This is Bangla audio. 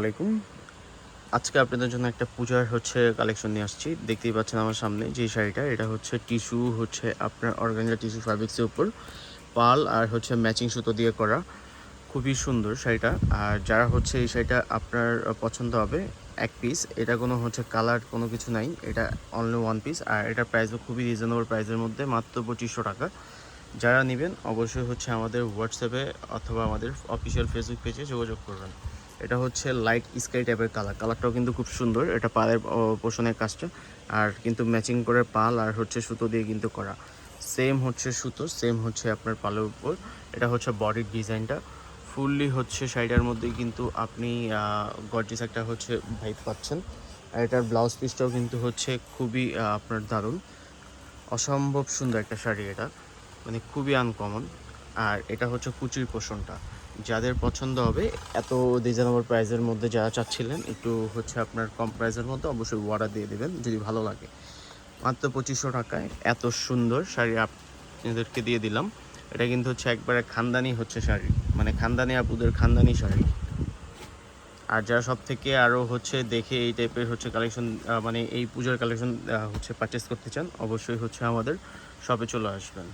আলাইকুম। আজকে আপনাদের জন্য একটা পূজার হচ্ছে কালেকশন নিয়ে আসছি। দেখতেই পাচ্ছেন আমার সামনে যে শাড়িটা, এটা হচ্ছে টিস্যু হচ্ছে আপনার অর্গানজা টিস্যু ফ্যাব্রিক্সের উপর। পাল আর হচ্ছে ম্যাচিং সুতো দিয়ে করা। খুবই সুন্দর শাড়িটা। আর যারা হচ্ছে এই শাড়িটা আপনার পছন্দ হবে, এক পিস এটা কোনো হচ্ছে কালার কোনো কিছু নাই। এটা অনলি ওয়ান পিস আর এটার প্রাইসও খুবই রিজনেবল প্রাইসের মধ্যে, মাত্র পঁচিশশো টাকা। যারা নেবেন, অবশ্যই হচ্ছে আমাদের হোয়াটসঅ্যাপে অথবা আমাদের অফিসিয়াল ফেসবুক পেজে যোগাযোগ করবেন। এটা হচ্ছে লাইট স্কাই টাইপের কালার কালারটাও কিন্তু খুব সুন্দর, এটা পালের পোষণের কাজটা। আর কিন্তু ম্যাচিং করে পাল আর হচ্ছে সুতো দিয়ে কিন্তু করা। সেম হচ্ছে সুতো সেম হচ্ছে আপনার পালের উপর। এটা হচ্ছে বডির ডিজাইনটা ফুললি হচ্ছে শাড়িটার মধ্যে কিন্তু আপনি গর্জিস একটা হচ্ছে ভাইব পাচ্ছেন। আর এটার ব্লাউজ পিসটাও কিন্তু হচ্ছে খুবই আপনার দারুণ। অসম্ভব সুন্দর একটা শাড়ি এটা। মানে খুবই আনকমন আর এটা হচ্ছে কুচির পোষণটা। যাদের পছন্দ হবে, এত রিজনেবল প্রাইসের মধ্যে যারা চাচ্ছিলেন, একটু হচ্ছে আপনার কম প্রাইসের মধ্যে অবশ্যই অর্ডার দিয়ে দেবেন, যদি ভালো লাগে। মাত্র পঁচিশশো টাকায় এত সুন্দর শাড়ি আপনাদেরকে দিয়ে দিলাম। এটা কিন্তু হচ্ছে একবারে খানদানি হচ্ছে শাড়ি মানে খানদানি আপুদের খানদানি শাড়ি। আর যারা সব থেকে আরও হচ্ছে দেখে এই টাইপের হচ্ছে কালেকশন মানে এই পূজার কালেকশন হচ্ছে পারচেস করতে চান, অবশ্যই হচ্ছে আমাদের শপে চলে আসবেন।